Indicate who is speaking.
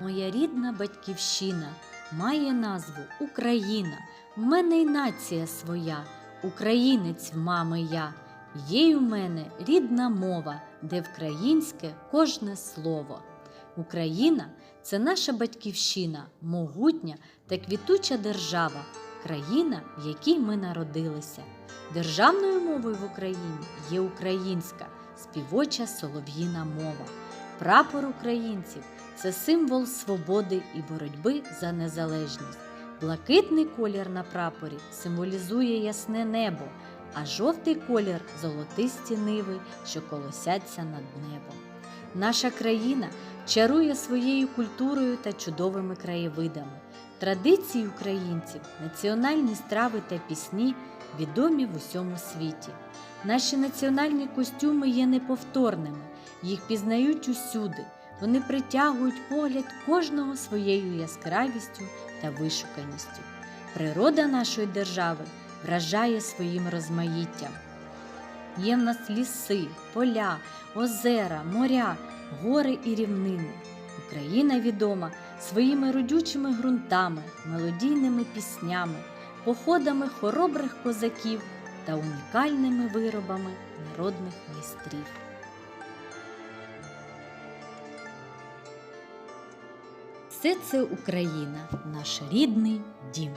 Speaker 1: Моя рідна батьківщина має назву Україна. В мене й нація своя, українець в мами я. Є у мене рідна мова, де вкраїнське кожне слово. Україна це наша батьківщина, могутня та квітуча держава, країна, в якій ми народилися. Державною мовою в Україні є українська, співоча солов'їна мова. Прапор українців це символ свободи і боротьби за незалежність. Блакитний колір на прапорі символізує ясне небо, а жовтий колір золотисті ниви, що колосяться над небом. Наша країна чарує своєю культурою та чудовими краєвидами. Традиції українців, національні страви та пісні відомі в усьому світі. Наші національні костюми є неповторними, їх пізнають усюди. Вони притягують погляд кожного своєю яскравістю та вишуканістю. Природа нашої держави вражає своїм розмаїттям. Є в нас ліси, поля, озера, моря, гори і рівнини. Україна відома своїми родючими ґрунтами, мелодійними піснями, походами хоробрих козаків та унікальними виробами народних майстрів. Все це Україна, наш рідний дім.